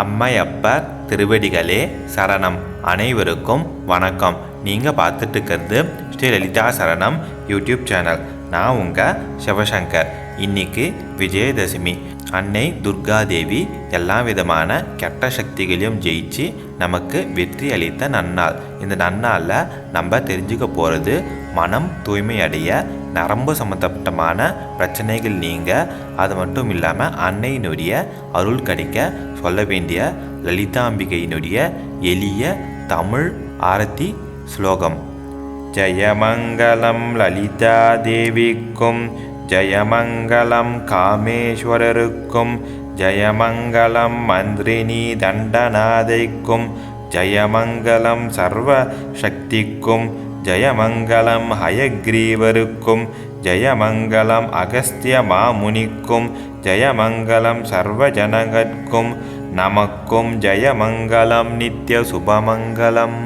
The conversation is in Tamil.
அம்மையப்பர் திருவடிகளே சரணம். அனைவருக்கும் வணக்கம். நீங்கள் பார்த்துட்டு இருக்கிறது ஸ்ரீ லலிதா சரணம் யூடியூப் சேனல். நான் உங்கள் சிவசங்கர். இன்னைக்கு விஜயதசமி. அன்னை துர்காதேவி எல்லா விதமான கெட்ட சக்திகளையும் ஜெயிச்சு நமக்கு வெற்றி அளித்த நன்னாள். இந்த நன்னாளில் நம்ம தெரிஞ்சுக்க போகிறது மனம் தூய்மை அடைய நரம்பு சம்மந்தப்பட்டமான பிரச்சனைகள் நீங்க அது மட்டும் இல்லாமல் அன்னையினுடைய அருள் கிடைக்க சொல்ல வேண்டிய லலிதாம்பிகையினுடைய எளிய தமிழ் ஆரத்தி ஸ்லோகம். ஜெயமங்கலம் லலிதா தேவிக்கும் ஜெயமங்கலம் காமேஸ்வரருக்கும் ஜெயமங்கலம் மந்திரினி தண்டநாதைக்கும் ஜெயமங்கலம் சர்வ சக்திக்கும் ஜெயமங்கலம் ஹயக்ரீவருக்கும் ஜெயமங்கலம் அகஸ்திய மாமுனிக்கும் ஜெயமங்கலம் சர்வஜனகற்கும் நமக்கும் ஜெயமங்கலம் நித்ய சுபமங்கலம்